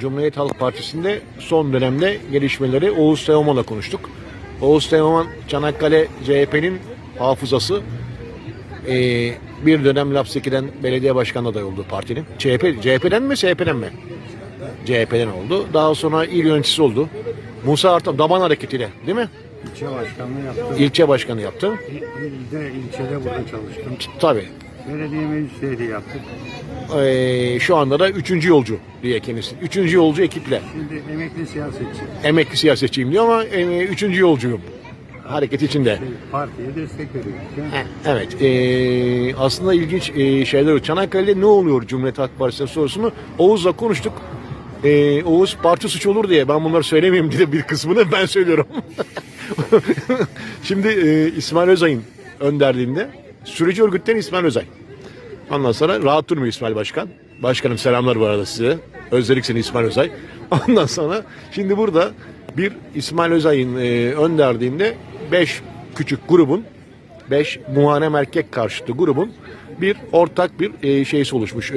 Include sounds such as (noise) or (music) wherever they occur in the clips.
Cumhuriyet Halk Partisi'nde son dönemde gelişmeleri Oğuz Teoman'la konuştuk. Oğuz Teoman Çanakkale CHP'nin hafızası. Ee, bir dönem Lapseki'den belediye başkanı adayı oldu partinin. CHP, CHP'den mi CHP'den mi? CHP'den oldu. Daha sonra il yöneticisi oldu. Musa Artan Daban Hareketi'yle değil mi? İlçe başkanlığı yaptım. İlçe başkanı yaptı. İlde, ilçede burada çalıştım. Tabii. Belediye meclisleri de yaptık. Ee, şu anda da üçüncü yolcu diye kendisi. Üçüncü yolcu ekiple. Şimdi emekli siyasetçi. Emekli siyasetçiyim diyor ama e, üçüncü yolcuyum. Hareket içinde. Şey, partiye destek? E, Evet. e, aslında ilginç e, şeyler var. Çanakkale'de ne oluyor Cumhuriyet Halk Partisi sorusunu Oğuz'la konuştuk. E, Oğuz parti suç olur diye ben bunları söylemeyeyim diye bir kısmını ben söylüyorum. (laughs) Şimdi e, İsmail Özay'ın önderliğinde sürücü örgütten İsmail Özay. Ondan sonra rahat durmuyor İsmail Başkan. Başkanım selamlar bu arada size. Özledik seni İsmail Özay. (laughs) Ondan sonra şimdi burada bir İsmail Özay'ın e, önderliğinde 5 küçük grubun 5 Muharrem erkek karşıtı grubun bir ortak bir e, şeysi oluşmuş. E,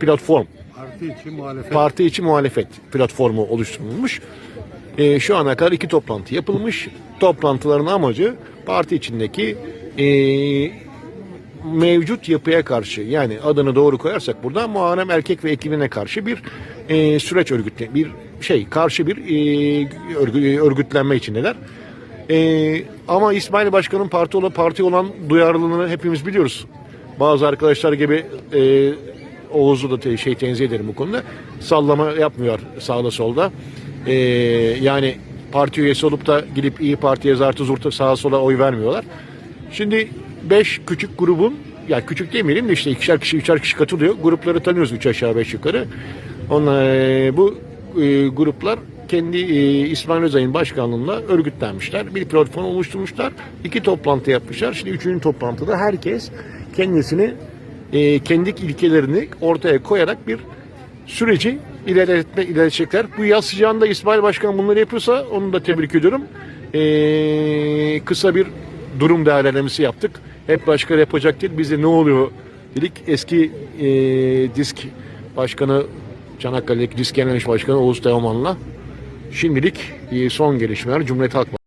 platform. Parti için muhalefet. Parti içi muhalefet platformu oluşturulmuş. E, şu ana kadar iki toplantı yapılmış. Toplantıların amacı parti içindeki e, mevcut yapıya karşı yani adını doğru koyarsak burada Muharrem Erkek ve ekibine karşı bir e, süreç örgütle bir şey karşı bir e, örgü- örgütlenme içindeler. E, ama İsmail Başkan'ın parti olan parti olan duyarlılığını hepimiz biliyoruz. Bazı arkadaşlar gibi e, Oğuz'u da te- şey tenzih ederim bu konuda. Sallama yapmıyor sağda solda. E, yani parti üyesi olup da gidip iyi Parti'ye zartı zurtu sağa sola oy vermiyorlar. Şimdi 5 küçük grubun ya küçük demeyelim de işte ikişer kişi üçer kişi katılıyor. Grupları tanıyoruz üç aşağı beş yukarı. Onlar, e, bu e, gruplar kendi e, İsmail Özay'ın başkanlığında örgütlenmişler. Bir platform oluşturmuşlar. iki toplantı yapmışlar. Şimdi üçüncü toplantıda herkes kendisini e, kendi ilkelerini ortaya koyarak bir süreci ilerletme, ilerletecekler. Bu yaz sıcağında İsmail Başkan bunları yapıyorsa onu da tebrik ediyorum. Ee, kısa bir durum değerlendirmesi yaptık. Hep başka yapacak değil. Biz de ne oluyor dedik. Eski e, disk başkanı Çanakkale'deki disk genel başkanı Oğuz Teoman'la şimdilik e, son gelişmeler Cumhuriyet Halk